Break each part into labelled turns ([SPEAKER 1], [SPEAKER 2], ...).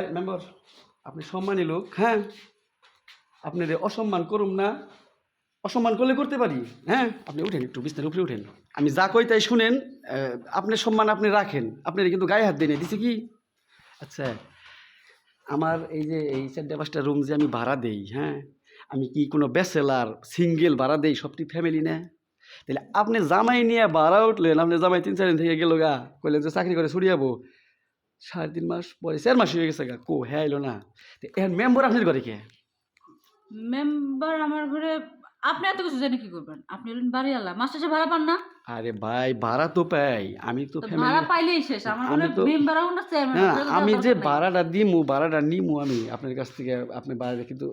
[SPEAKER 1] এই মেম্বার, আপনি সম্মানী লোক হ্যাঁ? আপনি অসম্মান করুম না। অসম্মান করলে করতে পারি হ্যাঁ? আপনি উঠেন একটু, বিছনার উপরে উঠেন। আমি যা কই তাই শুনেন আপনার সম্মান আপনি রাখেন। আপনার কিন্তু গায়ে হাত দিয়ে দিছে কি? আচ্ছা আমার এই যে এই চারটে পাঁচটা রুম যে আমি ভাড়া দেই হ্যাঁ? আমি কি কোনো ব্যাচেলার, সিঙ্গেল ভাড়া দেই সবটি ফ্যামিলি না? তাহলে আপনি জামাই নিয়ে ভাড়া উঠলেন, আপনি জামাই তিন, চার দিন থেকে গেল গা। কইলেন যে চাকরি করে ছড়িয়াবো সাড়ে তিন মাস পরে চার মাস হয়ে গেছে গা কো হ্যাঁ এলো না। এখন মেম্বার আপনার ঘরে কে?
[SPEAKER 2] মেম্বার আমার ঘরে আপনি এত কিছু জেনে কি করবেন? আপনি হলেন বাড়িওয়ালা মাস শেষে ভাড়া পান না?
[SPEAKER 1] আরে ভাই ভাড়া তো পাই। আমি তো
[SPEAKER 2] ভাড়া পাইলেই শেষ। আমার
[SPEAKER 1] তো-
[SPEAKER 2] মেম্বারও না চেয়ারম্যান
[SPEAKER 1] আমি যে ভাড়াটা দিমু ভাড়াটা নিমু আমি আপনার কাছ থেকে আপনি ভাড়া কিন্তু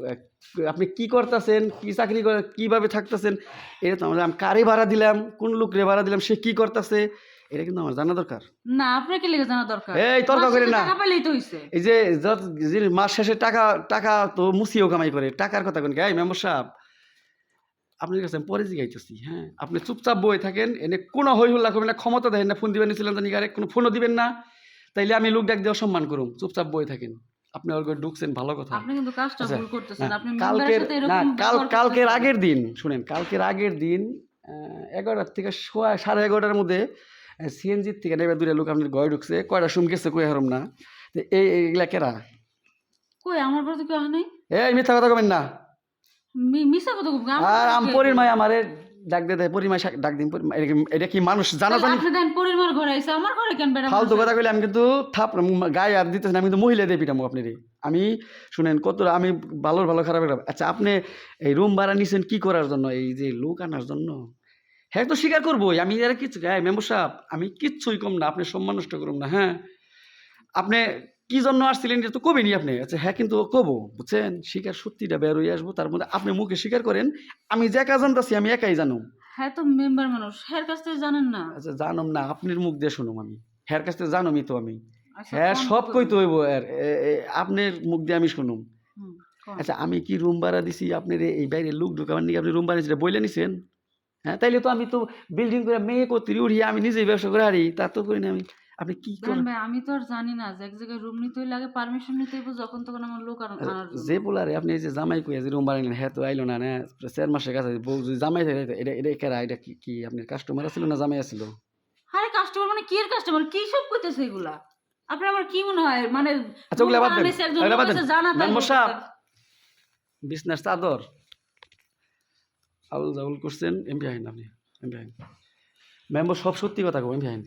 [SPEAKER 1] আপনি কি করতেছেন কি চাকরি করে কীভাবে থাকতেছেন এটা তো আমরা আমি কারে ভাড়া দিলাম কোন লোকরে ভাড়া দিলাম সে কি করতেছে? এটা কিন্তু আমার জানা দরকার।
[SPEAKER 2] না আপনার কি লেগে জানা দরকার?
[SPEAKER 1] এই তর্ক করে না।
[SPEAKER 2] টাকা পাইলেই তো হইছে।
[SPEAKER 1] এই যে মাস শেষে টাকা টাকা তো কামাই করে টাকার কথা কোন গাই মেম্বার সাহেব আপনার কাছে আমি পরে জিগাইতেছি হ্যাঁ? আপনি চুপচাপ বই থাকেন এনে কোনো হই হুল্লা করবেন না ক্ষমতা দেন না ফোন দিবেন নিছিলেন জানি গারে কোনো ফোনও দিবেন না। তাইলে আমি লোক ডাক দিয়ে অসম্মান করুম চুপচাপ বই থাকেন। আপনি ওর ঢুকছেন ভালো কথা।
[SPEAKER 2] আপনি কিন্তু কাজটা
[SPEAKER 1] আচ্ছা,
[SPEAKER 2] ভুল করতেছেন আপনি
[SPEAKER 1] কালকের না কাল কালকের আগের দিন শুনেন কালকের আগের দিন এগারোটার থেকে সোয়া সাড়ে এগারোটার মধ্যে সিএনজির থেকে নেবে দূরে লোক আপনার ঘরে ঢুকছে কয়টা শুম গেছে কই হারম না। এই এইগুলা কেরা?
[SPEAKER 2] কই আমার তো কেউ নাই?
[SPEAKER 1] এই মিথ্যা কথা কবেন না।
[SPEAKER 2] মি- মিশা কত কম
[SPEAKER 1] আর আম পরির মাই আমারে ডাক দে দেয় পরিমাই ডাক দিন এটা কি- মানুষ জানা জানি
[SPEAKER 2] আপনি দেন পরিবার ঘরে আইছে আমার ঘরে কেন বেড়া
[SPEAKER 1] ফালতু কথা কইলে আমি কিন্তু থাপ গায়ে আর দিতেছেন আমি কিন্তু মহিলা দিয়ে পিটামো আপনি রে আমি শুনেন কত আমি ভালো ভালো খারাপ আচ্ছা আপনি এই রুম ভাড়া নিছেন কি করার জন্য? এই যে লোক আনার জন্য? হ্যাঁ তো স্বীকার করবোই। আমি আর কিছু হ্যাঁ মেম্বার সাহেব আমি কিচ্ছুই কম না আপনি সম্মান নষ্ট করুন না হ্যাঁ? আপনি কি জন্য আসছিলেন এটা তো কবেনি আপনি? আচ্ছা হ্যাঁ কিন্তু কবো বুঝছেন? স্বীকার সত্যিটা বের হয়ে আসব তার মধ্যে আপনি মুখে স্বীকার করেন আমি যে কাজ জানতাছি আমি একাই জানো।
[SPEAKER 2] হ্যাঁ তো মেম্বার মানুষ হ্যার কাছ থেকে জানেন না?
[SPEAKER 1] আচ্ছা জানম না আপনার মুখ দিয়ে শুনুম আমি। হ্যার কাছ থেকে জানমই তো আমি।
[SPEAKER 2] আচ্ছা,
[SPEAKER 1] হ্যাঁ সব
[SPEAKER 2] কথা?
[SPEAKER 1] কইতে হইব আপনার মুখ দিয়ে আমি শুনুম। আচ্ছা আমি কি রুম ভাড়া দিছি আপনার এই বাইরে লোক ঢুকাবার নিয়ে আপনি রুম ভাড়া বইলে নিছেন? হ্যাঁ তাইলে তো আমি তো বিল্ডিং করে মেয়ে করতে উঠি আমি নিজেই ব্যবসা করে হারি তা তো করি না আমি আপনি কি করেন
[SPEAKER 2] ভাই আমি তো আর জানি না যে এক জায়গায় রুম নিতে হইলে আগে পারমিশন নিতে হইব যখন তখন আমার লোক আনার জন্য।
[SPEAKER 1] যে বলারে আপনি এই যে জামাই কইয়া যে রুম নিলেন হ্যাঁ তো আইলো না না চার মাসের কাছে বউ যদি জামাই থাকে এটা এটা কেরা এটা কি কি আপনার কাস্টমার আছিল না জামাই আছিল
[SPEAKER 2] আরে কাস্টমার মানে কি এর কাস্টমার কি সব কইতেছে এগুলা আপনার আমার কি মনে হয় মানে
[SPEAKER 1] আচ্ছা, ওগুলা বাদ দেন। ওগুলা বাদ দেন।
[SPEAKER 2] জানা।
[SPEAKER 1] বিছনার চাদর আউল জাউল করছেন এমপি আইন আপনি এমপি আইন। মেম্বার সব সত্যি কথা কো এমপি আইন।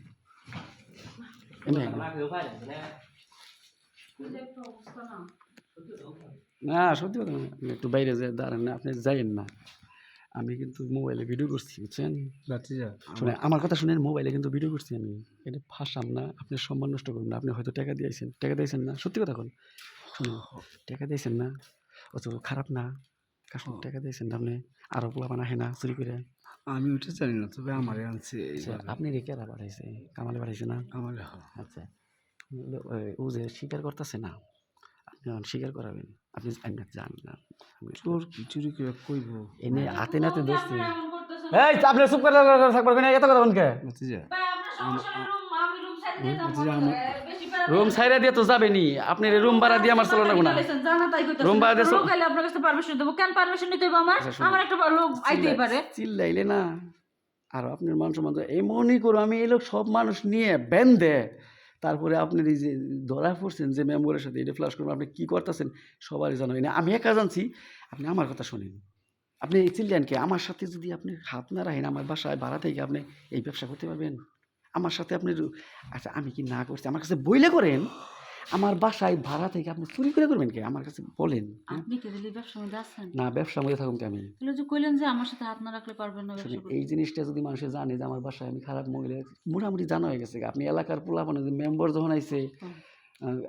[SPEAKER 1] এমপি আইন।
[SPEAKER 2] না।
[SPEAKER 1] সত্যি কথা একটু বাইরে যে দাঁড়ান না আপনি যাইয়েন না। আমি কিন্তু মোবাইলে ভিডিও করছি বুঝছেন? শুনে আমার কথা শুনেন মোবাইলে কিন্তু ভিডিও করছি আমি। এটা ফাঁসাম না আপনি সম্মান নষ্ট করুন না আপনি হয়তো টাকা দিয়েছেন টাকা দিয়েছেন না সত্যি কথা কোন। শুনুন টাকা দিয়েছেন না অত খারাপ না। কাস্টমার টাকা দিয়েছেন আপনি? আরও পোলা বানা না চুরি করে।
[SPEAKER 3] আমি ওইটা জানি না তবে আমার আনছে
[SPEAKER 1] আচ্ছা, আপনি রে কেরা বাড়াইছে কামালে বাড়াইছে না?
[SPEAKER 3] আমার
[SPEAKER 1] আচ্ছা। ওই- ও যে স্বীকার করতেছে না আপনি স্বীকার করাবেন? আপনি আমি জান না
[SPEAKER 3] কি চুরি করে কইব।
[SPEAKER 1] এনে হাতে নাতে ধরছি। এই আপনি চুপ করে থাকবেন এত কথা কে?
[SPEAKER 2] দিয়ে
[SPEAKER 1] রুম সাইরা দিয়ে তো যাবেনি। আপনি রুম ভাড়া দিয়ে আমার চলো না
[SPEAKER 2] জানা কইতাছেন।
[SPEAKER 1] Room ভাড়া দিয়ে
[SPEAKER 2] লোক আইলে আপনার কাছে পারমিশন দেবো। কেন পারমিশন নিতে হইব আমার?
[SPEAKER 1] আচ্ছা,
[SPEAKER 2] আমার একটা লোক আইতেই পারে।
[SPEAKER 1] চিল্লাইলে না। আর আপনার মান সম্মান তো এমনই করো আমি এই লোক সব মানুষ নিয়ে ব্যান দে তারপরে আপনি এই যে ধরা পড়ছেন যে মেম্বারের সাথে এটা ফ্লাশ করবেন আপনি কী করতেছেন? সবারই জানাই না আমি একা জানছি আপনি আমার কথা শুনেন। আপনি এই চিল্লেন কি? আমার সাথে যদি আপনি হাত না রাখেন আমার বাসায় ভাড়া থেকে আপনি এই ব্যবসা করতে পারবেন? আমার সাথে আপনি আচ্ছা আমি কি না করছি? আমার কাছে বইলে করেন। আমার বাসায় ভাড়া থেকে আপনি চুরি করে করবেন কি? আমার কাছে বলেন হ্যাঁ?
[SPEAKER 2] আপনি কি দিলি ব্যবসার মধ্যে আছেন?
[SPEAKER 1] না ব্যবসার মধ্যে থাকুন কি আমি?
[SPEAKER 2] যে কইলেন যে আমার সাথে হাত না রাখলে পারবেন না ব্যবসা
[SPEAKER 1] এই জিনিসটা যদি মানুষে জানে যে আমার বাসায় আমি খারাপ মহিলা মোটামুটি জানা হয়ে গেছে আপনি এলাকার পোলাপানে যে মেম্বার যখন আইছে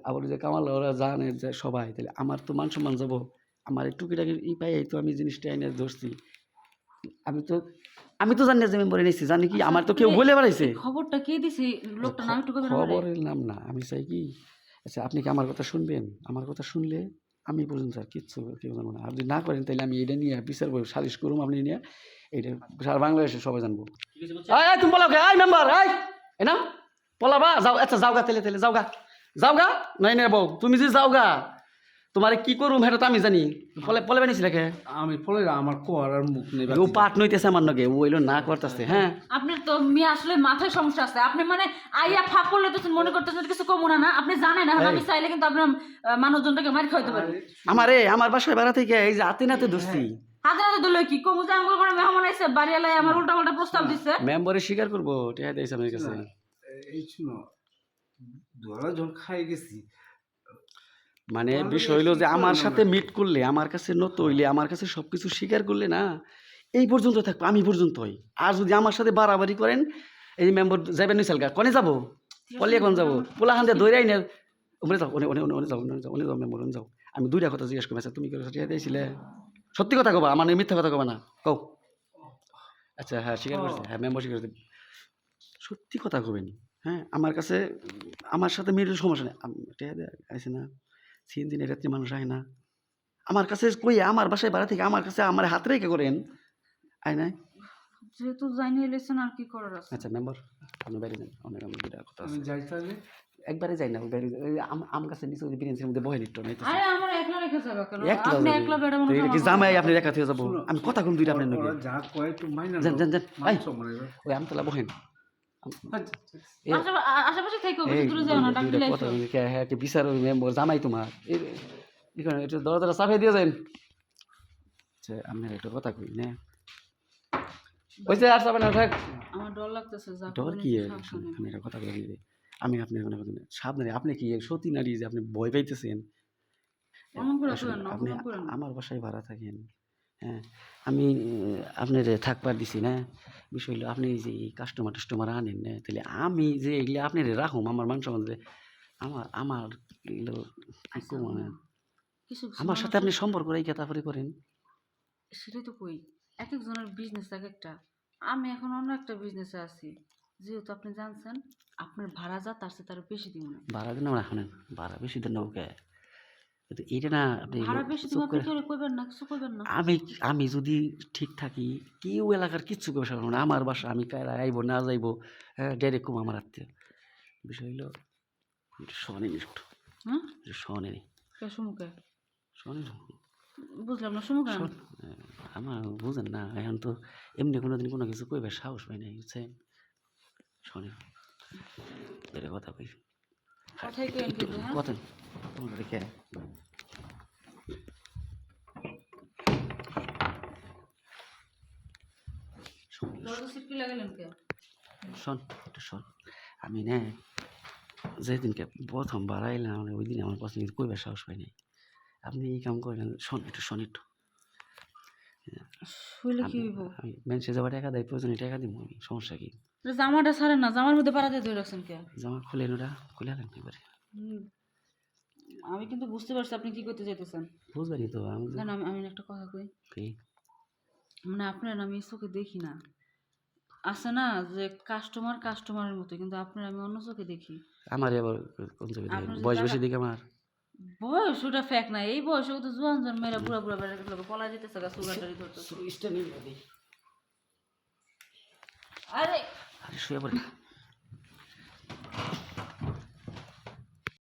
[SPEAKER 1] আবার যে কামাল ওরা জানে যে সবাই তাহলে আমার তো মান সম্মান যাব। আমার এই টুকিটাকি ই পাই তো আমি জিনিসটা এনে ধরছি। আমি তো আমি তো জানি না যে মেম্বার এনেছি জানি কি আমার তো কেউ বলে বেড়াইছে।
[SPEAKER 2] খবরটা কে দিছে? লোকটা নাম একটু
[SPEAKER 1] খবরের নাম না আমি চাই কি? আচ্ছা আপনি কি আমার কথা শুনবেন? আমার কথা শুনলে আমি পর্যন্ত আর কিচ্ছু কেউ জানব না। যদি না করেন তাহলে আমি এটা নিয়ে বিচার করব সালিশ করুম আপনি নিয়ে। এটা সারা বাংলাদেশে সবাই জানব। আয় তুমি বলো আয় মেম্বার আয় না পলাবা যাও আচ্ছা যাও গা তেলে তেলে যাও গা। যাও গা? নাই নাই বউ তুমি যে যাও গা। তোমারে কি করুম সেটা তো আমি জানি। ফলে পলে বানিয়েছিলে কে
[SPEAKER 3] আমি ফলে আমার কোয়ার আর মুখ নেই
[SPEAKER 1] ও পাট নইতেছে আমার নগে ও এলো না করতেছে হ্যাঁ।
[SPEAKER 2] আপনার তো মেয়ে আসলে মাথায় সমস্যা আছে। আপনি মানে আইয়া ফাঁক করলে তো মনে করতেছেন কিছু কমু না না। আপনি জানেন এখন আমি চাইলে কিন্তু আপনার মানুষজনটাকে মার খাইতে পারি।
[SPEAKER 1] আমারে আমার বাসায় বেড়া থেকে এই যে হাতে নাতে ধরছি।
[SPEAKER 2] হাতে হাতে দিল কি? কমু যে আমার ঘরে মেহমান আইছে বাড়ি এলাই আমার উল্টা পাল্টা প্রস্তাব দিছে।
[SPEAKER 1] মেম্বারে স্বীকার করব টেহা দিয়েছে আমার কাছে।
[SPEAKER 3] এই শুনো ধরা জল খাই গেছি
[SPEAKER 1] মানে বিষয় হইল যে আমার সাথে মিট করলে আমার কাছে নত হইলে আমার কাছে সবকিছু স্বীকার করলে না এই পর্যন্ত থাকব আমি পর্যন্তই আর যদি আমার সাথে বাড়াবাড়ি করেন এই মেম্বার যাবেন গা কনে যাব? কলে এখন যাব? পোলা খান দিয়ে দৌড়াই না ওনে যাও ওনে ওনে ওনে যাও ওনে যাও ওনে যাও মেম্বার যাও। আমি দুইটা কথা জিজ্ঞেস করব আচ্ছা তুমি কি টিয়া দিয়েছিলে সত্যি কথা কবা আমার মিথ্যা কথা কবা না কও। আচ্ছা হ্যাঁ স্বীকার করছে হ্যাঁ মেম্বার স্বীকার করছে। সত্যি কথা কবেন হ্যাঁ আমার কাছে আমার সাথে মেয়ের সমস্যা নেই। আম- দেয়া না। তিন দিনের রাত্রে মানুষ আয় না। আমার কাছে কই আমার বাসায় বাড়া থেকে আমার কাছে আমার হাত রেখে করেন। আয় না
[SPEAKER 2] যেহেতু জানি এলেছেন আর কি করার আছে?
[SPEAKER 1] আচ্ছা মেম্বার আপনি বাইরে যান। অনেক আমার দুটা কথা আছে।
[SPEAKER 3] আমি যাই তাহলে
[SPEAKER 1] একবারে যাই না বাইরে আম- গাছের নিচে ওই বিরিয়ানির মধ্যে বহে নিত নাই
[SPEAKER 2] আরে আমার একলা রেখে যাবে কেন? আপনি একলা বেড়া
[SPEAKER 1] এটা কি জামাই আপনি রেখা থেকে যাব? আমি কথা কোন দুইটা আপনার নগে
[SPEAKER 3] যা কয় একটু মাইনা
[SPEAKER 1] যান যান যান।
[SPEAKER 3] মনে হয়।
[SPEAKER 1] ওই আমতলা বহেন।
[SPEAKER 2] আশেপাশে থেকে বেশি দূরে যাও না
[SPEAKER 1] দুইটা- কথা হ্যাঁ একটা বিচার মেম্বার জামাই তোমার। এই এখানে একটু দরজাটা চাপিয়ে দিয়ে আচ্ছা আপনার একটা কথা কই না। ওই যে আর চাপে না থাক।
[SPEAKER 2] আমার ডর লাগতেছে
[SPEAKER 1] ডর কি
[SPEAKER 2] একটু
[SPEAKER 1] আমি একটা কথা আমি কথা সাবধানে আপনি কি সতী নারী যে আপনি ভয় পাইতেছেন? আপনি। আমার বাসায় ভাড়া থাকেন। হ্যাঁ আমি আপনার থাকবার দিছি না। বিষয় হলো আপনি এই যে কাস্টমার টাস্টমার আনেন না তাহলে আমি যে এগুলো আপনি রাখুম আমার মানুষ মধ্যে আমার আমার এগুলো
[SPEAKER 2] কিছু
[SPEAKER 1] আমার সাথে আপনি সম্পর্ক রেখে তারপরে করেন।
[SPEAKER 2] সেটাই তো কই এক একজনের বিজনেস এক একটা। আমি এখন অন্য একটা বিজনেসে আছি যেহেতু আপনি জানছেন আপনার ভাড়া যা তার চেয়ে তার বেশি দিব না।
[SPEAKER 1] ভাড়া দিন আমরা শোনেন ভাড়া বেশি দিন ওকে কিন্তু এটা না আপনি
[SPEAKER 2] কেউ না না।
[SPEAKER 1] আমি আমি যদি ঠিক থাকি কেউ এলাকার কিচ্ছু করে সারবো না আমার বাসা আমি কারা আইব না যাইব হ্যাঁ ডাইরেক্ট কম আমার আত্মীয়। বিষয় হলো শোনেন একটু।
[SPEAKER 2] হ্যাঁ
[SPEAKER 1] শোনেন
[SPEAKER 2] কে সুমুখে বুঝলাম না সুমুখে
[SPEAKER 1] শোন, আহ, আমার বুঝেন না এখন তো এমনি কোনো দিন কোনো কিছু কইবার সাহস পাই নাই বুঝছেন? শোনেন এটা কথা কই
[SPEAKER 2] কথাই কেন কিন্তু হ্যাঁ
[SPEAKER 1] কথা তোমার রেখে শোন একটু শোন। আমি না যেদিনকে প্রথম বাড়াইলাম ওই দিন আমার পছন্দ কইবার সাহস পাই নাই। আপনি এই কাম করেন শোন একটু শোন একটু। আমি মেনসে যাবার টাকা দেয় প্রয়োজনে টাকা দিব আমি সমস্যা কি?
[SPEAKER 2] জামাটা ছাড়েন না জামার মধ্যে পাড়াতে ধরে রাখছেন কে?
[SPEAKER 1] জামা খুলে নোটা খুলে আলেন এবারে
[SPEAKER 2] হুম। আমি কিন্তু বুঝতে পারছি আপনি কি করতে চাইতেছেন।
[SPEAKER 1] বুঝবানি তো আমি
[SPEAKER 2] জান আমি আমি একটা কথা কই।
[SPEAKER 1] কি?
[SPEAKER 2] মানে আপনার আমি চোখে দেখি না। আছে না যে কাস্টমার কাস্টমারের মতো কিন্তু আপনার আমি অন্য চোখে দেখি।
[SPEAKER 1] আমার আবার কোন চোখে?
[SPEAKER 2] আপনার
[SPEAKER 1] বয়স বেশি দিকে আমার?
[SPEAKER 2] বয়স ওটা ফ্যাক না এই বয়সে তো জোয়ান জোয়ান মেয়েরা বুড়া বুড়া বেড়ে গেছিল পলা যেতেছে গা সুগার টারি
[SPEAKER 1] আরে 还
[SPEAKER 2] 是
[SPEAKER 1] 睡不了。